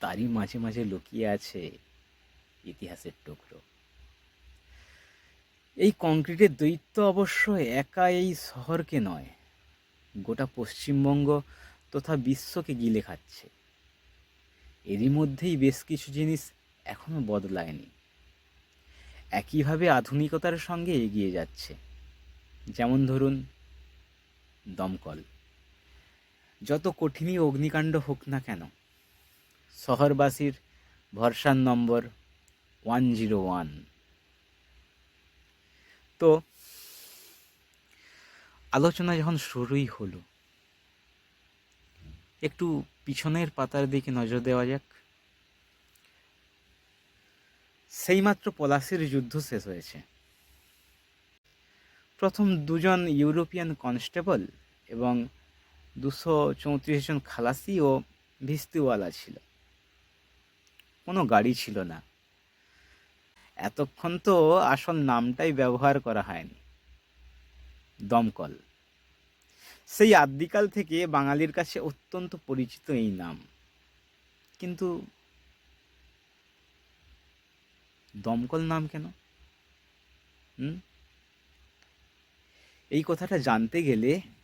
তারই মাঝে মাঝে লুকিয়ে আছে ইতিহাসের টুকরো। এই কংক্রিটের দৈত্য অবশ্য একা এই শহরকে নয়, গোটা পশ্চিমবঙ্গ তথা বিশ্বকে গিলে খাচ্ছে। এরই মধ্যেই বেশ কিছু জিনিস এখনও বদলায়নি। একইভাবে আধুনিকতার সঙ্গে এগিয়ে যাচ্ছে। যেমন ধরুন, দমকল। যত কঠিনই অগ্নিকাণ্ড হোক না কেন শহরবাসীর ভরসার নম্বর ওয়ান জিরো ওয়ান। তো, আলোচনা যখন শুরুই হলো, একটু পিছনের পাতার দিকে নজর দেওয়া যাক। সেইমাত্র পলাশির যুদ্ধ শেষ হয়েছে। প্রথম দুজন ইউরোপিয়ান কনস্টেবল এবং দুশো চৌত্রিশ জন খালাসি ও ভিস্তিওয়ালা ছিল। কোনো গাড়ি ছিল না। এতক্ষণ তো আসল নামটাই ব্যবহার করা হয়নি। দমকল। সেই আদ্যিকাল থেকে বাঙালির কাছে অত্যন্ত পরিচিত এই নাম। কিন্তু দমকল নাম কেন? এই কথাটা জানতে গেলে